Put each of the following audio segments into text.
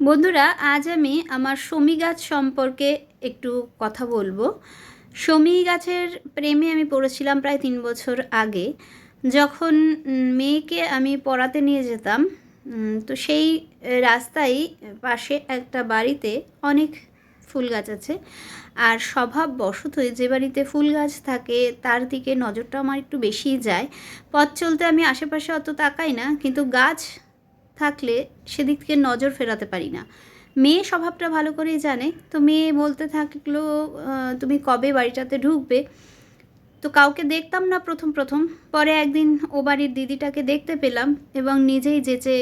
বন্ধুরা, আজ আমি আমার শমী গাছ সম্পর্কে একটু কথা বলব। শমী গাছের প্রেমে আমি পড়েছিলাম প্রায় তিন বছর আগে। যখন মেয়েকে আমি পড়াতে নিয়ে যেতাম তো সেই রাস্তায় পাশে একটা বাড়িতে অনেক ফুল গাছ আছে। আর স্বভাব বশতই যে বাড়িতে ফুল গাছ থাকে, তার দিকে নজরটা আমার একটু বেশিই যায়। পথ চলতে আমি আশেপাশে অত তাকাই না, কিন্তু গাছ থাকলে সেদিক থেকে নজর ফেরাতে পারি না। মেয়ে স্বভাবটা ভালো করেই জানে। তো মেয়ে বলতে থাকল তুমি কবে বাড়িটাতে ঢুকবে? তো কাউকে দেখতাম না প্রথম প্রথম। পরে একদিন ও বাড়ির দিদিটাকে দেখতে পেলাম এবং নিজেই যেচে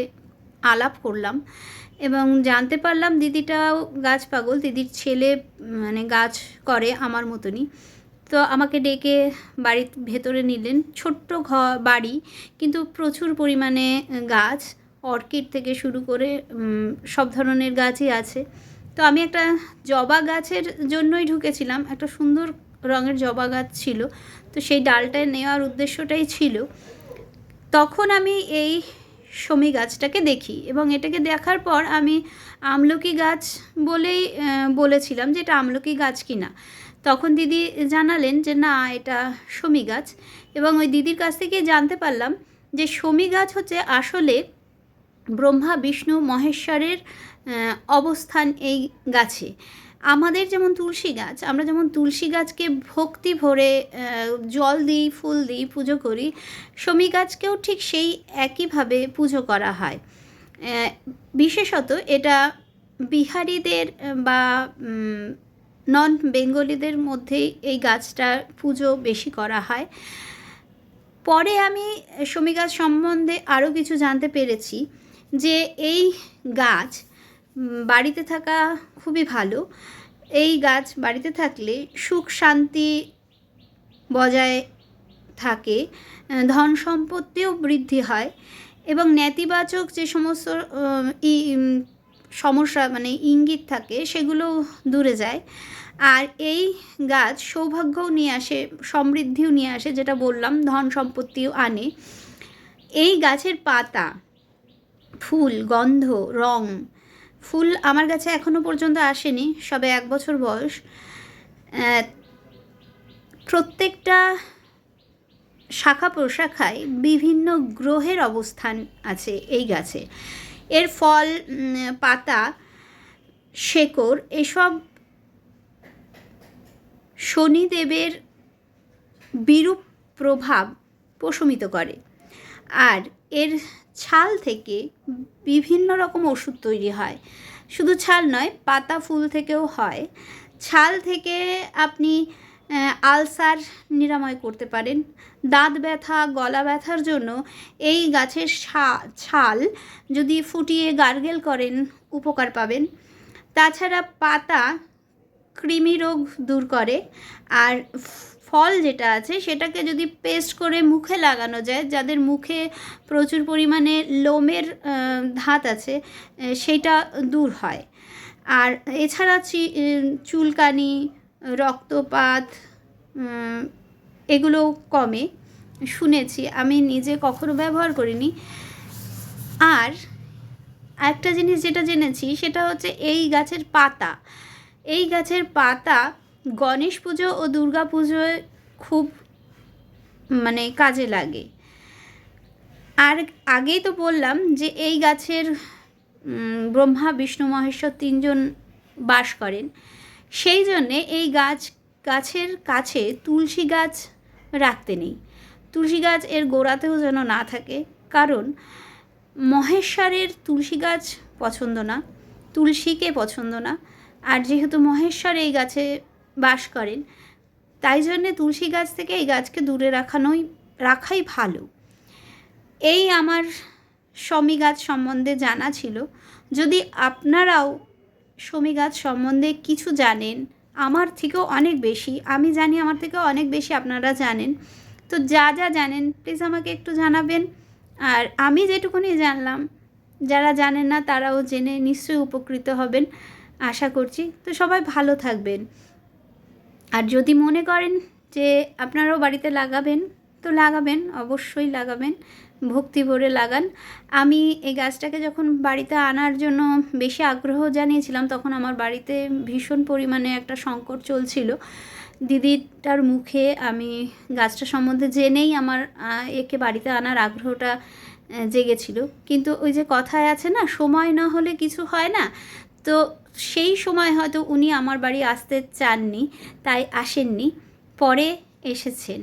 আলাপ করলাম এবং জানতে পারলাম দিদিটাও গাছ পাগল, দিদির ছেলে মানে গাছ করে আমার মতনই। তো আমাকে ডেকে বাড়ির ভেতরে নিলেন। ছোট্ট ঘর বাড়ি, কিন্তু প্রচুর পরিমাণে গাছ। অর্কিড থেকে শুরু করে সব ধরনের গাছই আছে। তো আমি একটা জবা গাছের জন্যই ঢুকেছিলাম। একটা সুন্দর রঙের জবা গাছ ছিল। তো সেই ডালটায় নেওয়ার উদ্দেশ্যটাই ছিল। তখন আমি এই শমী গাছটাকে দেখি এবং এটাকে দেখার পর আমি আমলকি গাছ বলেই বলেছিলাম যে এটা আমলকি গাছ কিনা। তখন দিদি জানালেন যে না, এটা শমী গাছ। এবং ওই দিদির কাছ থেকে জানতে পারলাম যে শমী গাছ হচ্ছে আসলে ব্রহ্মা, বিষ্ণু, মহেশ্বরের অবস্থান এই গাছে। আমাদের যেমন তুলসী গাছ, আমরা যেমন তুলসী গাছকে ভক্তি ভরে জল দিই, ফুল দিই, পুজো করি, শমী গাছকেও ঠিক সেই একইভাবে পুজো করা হয়। বিশেষত এটা বিহারিদের বা নন বেঙ্গলিদের মধ্যেই এই গাছটার পুজো বেশি করা হয়। পরে আমি শমী গাছ সম্বন্ধে আরও কিছু জানতে পেরেছি। যে এই গাছ বাড়িতে থাকা খুবই ভালো। এই গাছ বাড়িতে থাকলে সুখ শান্তি বজায় থাকে ধন সম্পত্তিও বৃদ্ধি হয় এবং নেতিবাচক যে সমস্ত সমস্যা মানে ইঙ্গিত থাকে সেগুলো দূরে যায়। আর এই গাছ সৌভাগ্যও নিয়ে আসে, সমৃদ্ধিও নিয়ে আসে, যেটা বললাম, ধন সম্পত্তিও আনে। এই গাছের পাতা ফুল, গন্ধ, রং। ফুল আমার কাছে এখনও পর্যন্ত আসেনি, সবে এক বছর বয়স। প্রত্যেকটা শাখা প্রশাখায় বিভিন্ন গ্রহের অবস্থান আছে এই গাছে। এর ফল পাতা, শেকড়, এসব শনিদেবের বিরূপ প্রভাব প্রশমিত করে। আর এর ছাল থেকে বিভিন্ন রকম ওষুধ তৈরি হয়। শুধু ছাল নয়, পাতা, ফুল থেকেও হয়। ছাল থেকে আপনি আলসার নিরাময় করতে পারেন। দাঁত ব্যথা, গলা ব্যথার জন্য এই গাছের ছাল যদি ফুটিয়ে গার্গেল করেন, উপকার পাবেন। তাছাড়া পাতা কৃমি রোগ দূর করে। আর ফল যেটা আছে সেটাকে যদি পেস্ট করে মুখে লাগানো যায়, যাদের মুখে প্রচুর পরিমাণে লোমের ধাত আছে সেটা দূর হয়। আর এছাড়া চুলকানি, রক্তপাত এগুলো কমে। শুনেছি, আমি নিজে কখনো ব্যবহার করিনি। আর একটা জিনিস যেটা জেনেছি, সেটা হচ্ছে এই গাছের পাতা। এই গাছের পাতা গণেশ পুজো ও দুর্গা পুজোয় খুব মানে কাজে লাগে। আর আগেই তো বললাম যে এই গাছের ব্রহ্মা, বিষ্ণু, মহেশ্বর তিনজন বাস করেন। সেই জন্যে এই গাছ, গাছের কাছে তুলসী গাছ রাখতে নেই। তুলসী গাছ এর গোড়াতেও যেন না থাকে, কারণ মহেশ্বরের তুলসী গাছ পছন্দ না, তুলসীকে পছন্দ না। আর যেহেতু মহেশ্বর এই গাছে বাস করেন। তাই জন্যে তুলসী গাছ থেকে এই গাছকে দূরে রাখানোই, রাখাই ভালো। এই আমার শমী গাছ সম্বন্ধে জানা ছিল। যদি আপনারাও শমী গাছ সম্বন্ধে কিছু জানেন, আমার থেকেও অনেক বেশি, আমি জানি আমার থেকেও অনেক বেশি আপনারা জানেন, তো যা যা জানেন প্লিজ আমাকে একটু জানাবেন। আর আমি যেটুকুনি জানলাম, যারা জানেন না তারাও জেনে নিশ্চয়ই উপকৃত হবেন, আশা করছি। তো সবাই ভালো থাকবেন। আর যদি মনে করেন যে আপনারাও বাড়িতে লাগাবেন, তো লাগাবেন, অবশ্যই লাগাবেন, ভক্তি ভরে লাগান। আমি এই গাছটাকে যখন বাড়িতে আনার জন্য বেশি আগ্রহ জানিয়েছিলাম, তখন আমার বাড়িতে ভীষণ পরিমাণে একটা সংকট চলছিল। দিদিটার মুখে আমি গাছটা সম্বন্ধে জেনেই আমার একে বাড়িতে আনার আগ্রহটা জেগেছিল। কিন্তু ওই যে কথায় আছে না, সময় না হলে কিছু হয় না? তো সেই সময় হয়তো উনি আমার বাড়ি আসতে চাননি তাই আসেননি পরে এসেছেন।